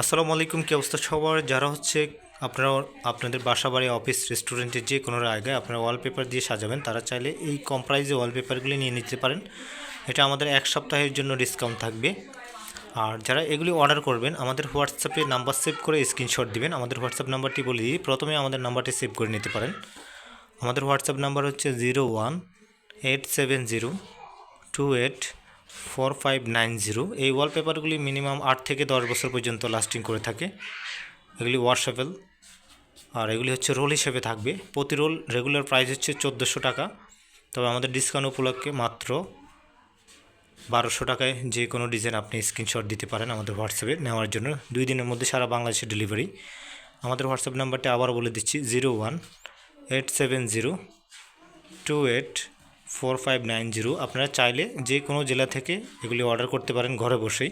আসসালামু আলাইকুম, কি অবস্থা সবার? যারা হচ্ছে আপনারা আপনাদের বাসা বাড়ি অফিস, রেস্টুরেন্টে যে কোনো জায়গায় আপনারা ওয়ালপেপার দিয়ে সাজাবেন, তারা চাইলে এই কম প্রাইজে ওয়ালপেপারগুলি নিয়ে নিতে পারেন। এটা আমাদের এক সপ্তাহের জন্য ডিসকাউন্ট থাকবে। আর যারা এগুলি অর্ডার করবেন, আমাদের হোয়াটসঅ্যাপে নাম্বার সেভ করে স্ক্রিনশট দিবেন। আমাদের হোয়াটসঅ্যাপ নাম্বারটি বলে দিই, প্রথমে আমাদের নাম্বারটি সেভ করে নিতে পারেন। আমাদের হোয়াটসঅ্যাপ নাম্বার হচ্ছে zero one eight seven zero two eight four five nine zero এই ওয়ালপেপারগুলি মিনিমাম আট থেকে দশ বছর পর্যন্ত লাস্টিং করে থাকে। এগুলি ওয়াশেবল আর এগুলি হচ্ছে রোল হিসেবে থাকবে। প্রতি রোল রেগুলার প্রাইস হচ্ছে চোদ্দোশো টাকা। তবে আমাদের ডিসকাউন্ট উপলক্ষে মাত্র বারোশো টাকায় যে কোনো ডিজাইন আপনি স্ক্রিনশট দিতে পারেন আমাদের হোয়াটসঅ্যাপে। নেওয়ার জন্য দুই দিনের মধ্যে সারা বাংলাদেশে ডেলিভারি আমাদের হোয়াটসঅ্যাপ নাম্বারটি আবার বলে দিচ্ছি zero one eight seven zero two eight four five nine zero আপনারা চাইলে যে কোনো জেলা থেকে এগুলি অর্ডার করতে পারেন ঘরে বসেই।